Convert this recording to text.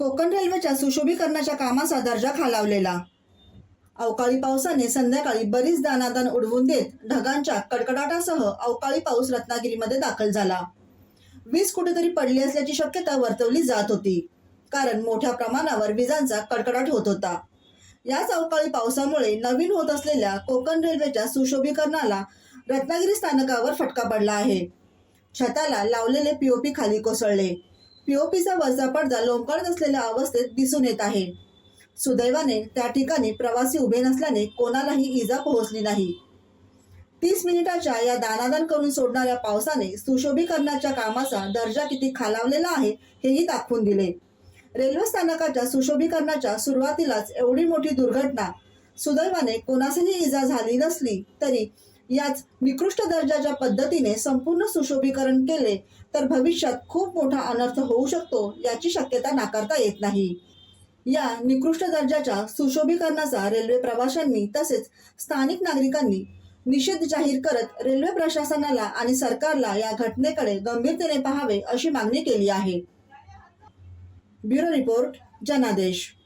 कोकण रेल्वेच्या सुशोभीकरणाच्या कामाचा दर्जा खालावलेला. अवकाळी पावसाने संध्याकाळी बरीच दानादान उडवून देत ढगांच्या कडकडाटासह अवकाळी पाऊस रत्नागिरीमध्ये दाखल झाला. वीज कुठेतरी पडली असल्याची शक्यता वर्तवली जात होती कारण मोठ्या प्रमाणावर विजांचा कडकडाट होत होता. याच अवकाळी पावसामुळे नवीन होत असलेल्या कोकण रेल्वेच्या सुशोभीकरणाला रत्नागिरी स्थानकावर फटका पडला आहे. छताला लावलेले पीओपी खाली कोसळले. पीओपीचा वरचा पडदा लोंबकळत असलेल्या अवस्थेत दिसून येत आहे. सुदैवाने त्या ठिकाणी प्रवासी उभे नसल्याने कोणालाही इजा पोहोचली नाही. तीस मिनिटाच्या या दानादान करून सोडणाऱ्या पावसाने सुशोभीकरणाच्या कामाचा दर्जा किती खालावलेला आहे हेही दाखवून दिले. रेल्वे स्थानकाच्या सुशोभीकरणाच्या सुरुवातीलाच एवढी मोठी दुर्घटना सुदैवाने कोणासही इजा झाली नसली तरी याच निकृष्ट दर्जाच्या पद्धतीने संपूर्ण सुशोभीकरण केले तर भविष्यात खूप मोठा अनर्थ होऊ शकतो याची शक्यता नाकारता येत नाही. या निकृष्ट दर्जाच्या सुशोभीकरणाचा रेल्वे प्रवाशांनी तसेच स्थानिक नागरिकांनी निषेध जाहीर करत रेल्वे प्रशासनाला आणि सरकारला या घटनेकडे गंभीरतेने पाहावे अशी मागणी केली आहे. ब्युरो रिपोर्ट जनादेश.